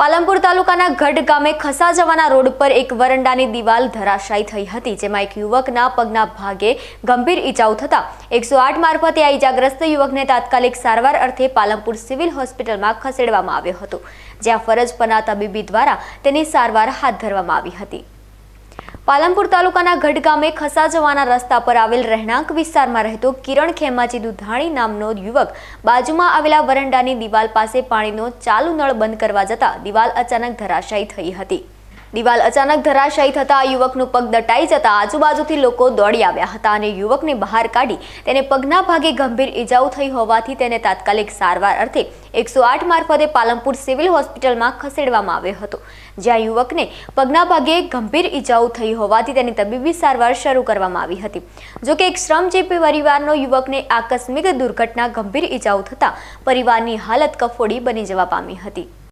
પાલનપુર તાલુકાના ગઢ ગામે ખસા જવાના રોડ પર એક વરંડાની દિવાલ ધરાશાયી થઈ હતી, જેમાં એક યુવકના પગના ભાગે ગંભીર ઈજાઓ થતા એકસો આઠ મારફતે આ ઈજાગ્રસ્ત યુવકને તાત્કાલિક સારવાર અર્થે પાલમપુર સિવિલ હોસ્પિટલમાં ખસેડવામાં આવ્યો હતો, જ્યાં ફરજ પરના તબીબી દ્વારા તેની સારવાર હાથ ધરવામાં આવી હતી. પાલનપુર તાલુકાના ગઢ ગામે ખસા જવાના રસ્તા પર આવેલ રહેણાંક વિસ્તારમાં રહેતો કિરણ ખેમાજી દુધાણી નામનો યુવક બાજુમાં આવેલા વરંડાની દિવાલ પાસે પાણીનો ચાલુ નળ બંધ કરવા જતા દિવાલ અચાનક ધરાશાયી થઈ હતી. દિવાલ અચાનક ધરાશાયી થતા યુવકનું પગ દટાઈ જતા આજુબાજુથી લોકો દોડી આવ્યા હતા અને યુવકને બહાર કાઢી તેને પગના ભાગે ગંભીર ઈજાઓ થઈ હોવાથી તેને તાત્કાલિક સારવાર અર્થે એકસો આઠ મારફતે પાલનપુર સિવિલ હોસ્પિટલમાં ખસેડવામાં આવ્યો હતો. જ્યાં યુવકને પગના ભાગે ગંભીર ઈજાઓ થઈ હોવાથી તેની તબીબી સારવાર શરૂ કરવામાં આવી હતી. જોકે એક શ્રમજીવી પરિવારનો યુવકને આકસ્મિક દુર્ઘટના ગંભીર ઈજાઓ થતાં પરિવારની હાલત કફોડી બની જવા પામી હતી.